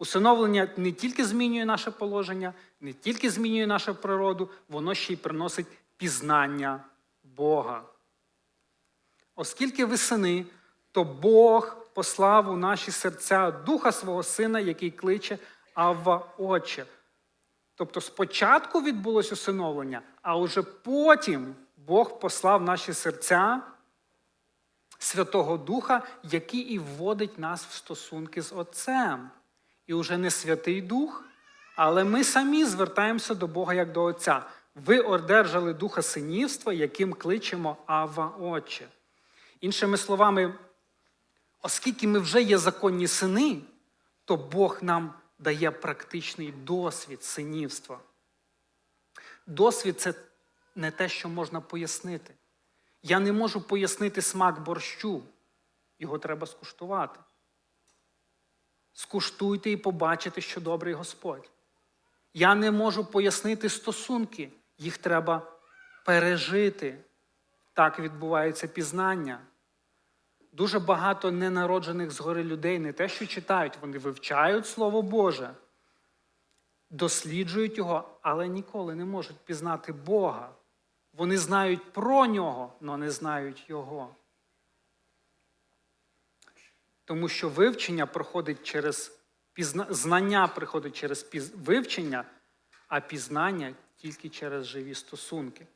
Усиновлення не тільки змінює наше положення, не тільки змінює нашу природу, воно ще й приносить пізнання Бога. Оскільки ви сини, то Бог послав у наші серця Духа свого Сина, який кличе Авва Отче. Тобто спочатку відбулось усиновлення, а вже потім Бог послав наші серця Святого Духа, який і вводить нас в стосунки з Отцем. І вже не Святий Дух, але ми самі звертаємося до Бога як до Отця. Ви одержали Духа синівства, яким кличемо Ава Отче. Іншими словами, оскільки ми вже є законні сини, то Бог нам дає практичний досвід синівства. Досвід це не те, що можна пояснити. Я не можу пояснити смак борщу. Його треба скуштувати. Скуштуйте і побачите, що добрий Господь. Я не можу пояснити стосунки, їх треба пережити. Так відбувається пізнання. Дуже багато ненароджених згори людей не те, що читають, вони вивчають Слово Боже, досліджують його, але ніколи не можуть пізнати Бога. Вони знають про нього, але не знають Його. Тому що вивчення проходить через знання приходить через піз... вивчення, а пізнання тільки через живі стосунки.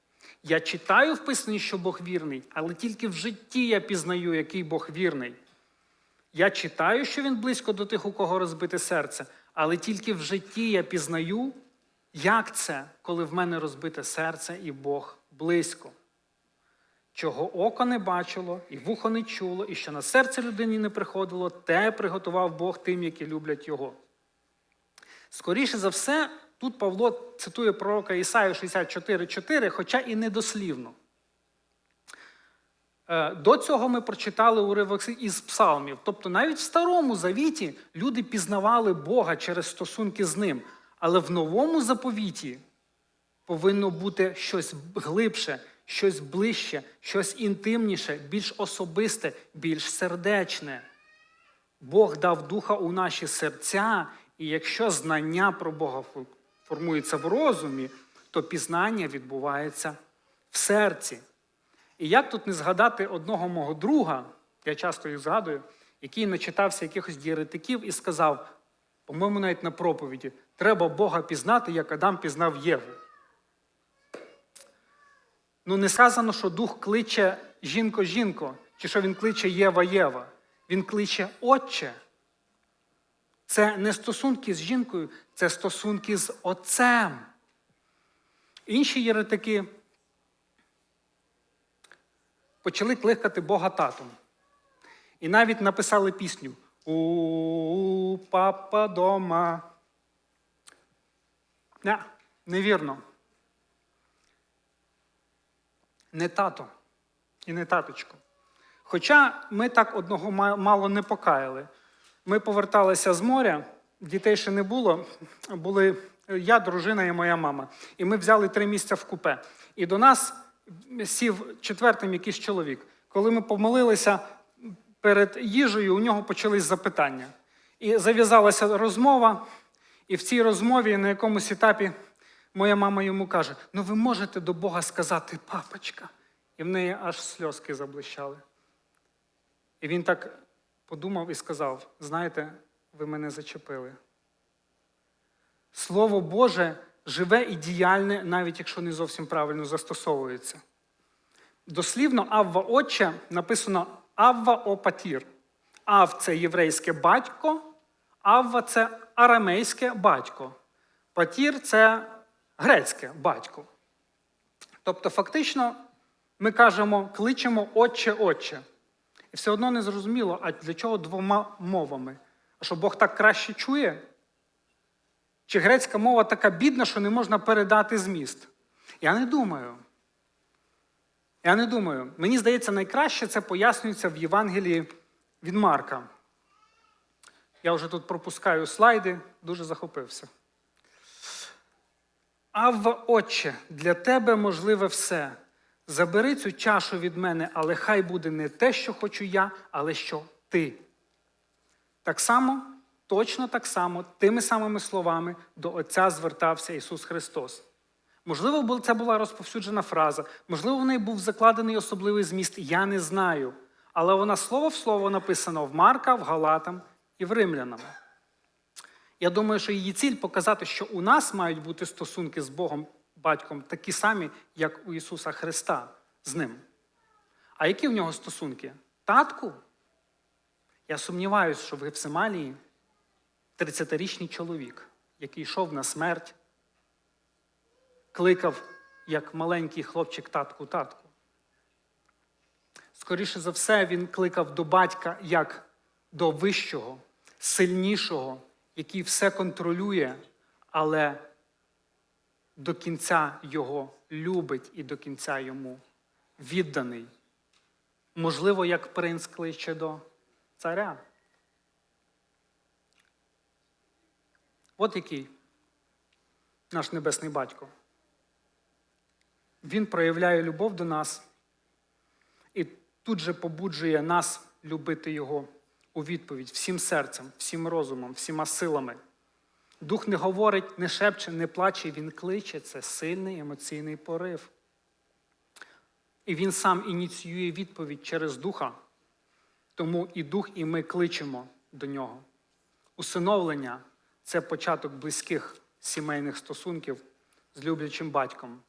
Я читаю в Писанні, що Бог вірний, але тільки в житті я пізнаю, який Бог вірний. Я читаю, що Він близько до тих, у кого розбите серце, але тільки в житті я пізнаю, як це, коли в мене розбите серце і Бог близько. Чого око не бачило, і вухо не чуло, і що на серце людині не приходило, те приготував Бог тим, які люблять Його. Скоріше за все, тут Павло цитує пророка Ісаю 64,4, хоча і недослівно. Е, До цього ми прочитали уривок із псалмів. Тобто навіть в Старому Завіті люди пізнавали Бога через стосунки з ним. Але в новому заповіті повинно бути щось глибше, щось ближче, щось інтимніше, більш особисте, більш сердечне. Бог дав духа у наші серця, і якщо знання про Бога формується в розумі, то пізнання відбувається в серці. І як тут не згадати одного мого друга, я часто їх згадую, який начитався якихось дієретиків і сказав, по-моєму, навіть на проповіді, треба Бога пізнати, як Адам пізнав Єву. Ну, не сказано, що дух кличе жінко-жінко, чи що він кличе Єва-Єва. Він кличе Отче. Це не стосунки з жінкою, це стосунки з Отцем. Інші єретики почали кликати Бога татом. І навіть написали пісню У папа дома. Не, невірно. Не тато і не таточко. Хоча ми так одного мало не покаяли. Ми поверталися з моря, дітей ще не було. Були я, дружина і моя мама. І ми взяли три місця в купе. І до нас сів четвертим якийсь чоловік. Коли ми помолилися перед їжею, у нього почались запитання. І зав'язалася розмова, і в цій розмові на якомусь етапі моя мама йому каже: Ну, ви можете до Бога сказати папочка. І в неї аж сльозки заблищали. І він так подумав і сказав: знаєте, ви мене зачепили. Слово Боже живе і діяльне, навіть якщо не зовсім правильно застосовується. Дослівно Авва Отче написано Авва Опатір. Ав це єврейське батько, Авва це арамейське батько. Патір це грецьке батько. Тобто, фактично, ми кажемо, кличемо Отче Отче. І все одно не зрозуміло, а для чого двома мовами? А що Бог так краще чує? Чи грецька мова така бідна, що не можна передати зміст? Я не думаю. Я не думаю. Мені здається, найкраще це пояснюється в Євангелії від Марка. Я вже тут пропускаю слайди, дуже захопився. Авва, Отче, для тебе можливе все. Забери цю чашу від мене, але хай буде не те, що хочу я, але що ти. Так само точно так само, тими самими словами до Отця звертався Ісус Христос. Можливо, це була розповсюджена фраза, можливо, в неї був закладений особливий зміст, я не знаю. Але вона слово в слово написана в Марка, в Галатам і в Римлянам. Я думаю, що її ціль показати, що у нас мають бути стосунки з Богом, батьком, такі самі, як у Ісуса Христа з ним. А які в нього стосунки? Татку? Я сумніваюся, що в Гефсималії 30-річний чоловік, який йшов на смерть, кликав як маленький хлопчик татку татку. Скоріше за все, він кликав до батька як до вищого, сильнішого, який все контролює, але до кінця його любить і до кінця йому відданий. Можливо, як принц кличе до царя. От який наш небесний батько. Він проявляє любов до нас і тут же побуджує нас любити Його у відповідь всім серцем, всім розумом, всіма силами. Дух не говорить, не шепче, не плаче, він кличе. Це сильний емоційний порив. І він сам ініціює відповідь через духа. Тому і дух, і ми кличемо до нього. Усиновлення це початок близьких сімейних стосунків з люблячим батьком.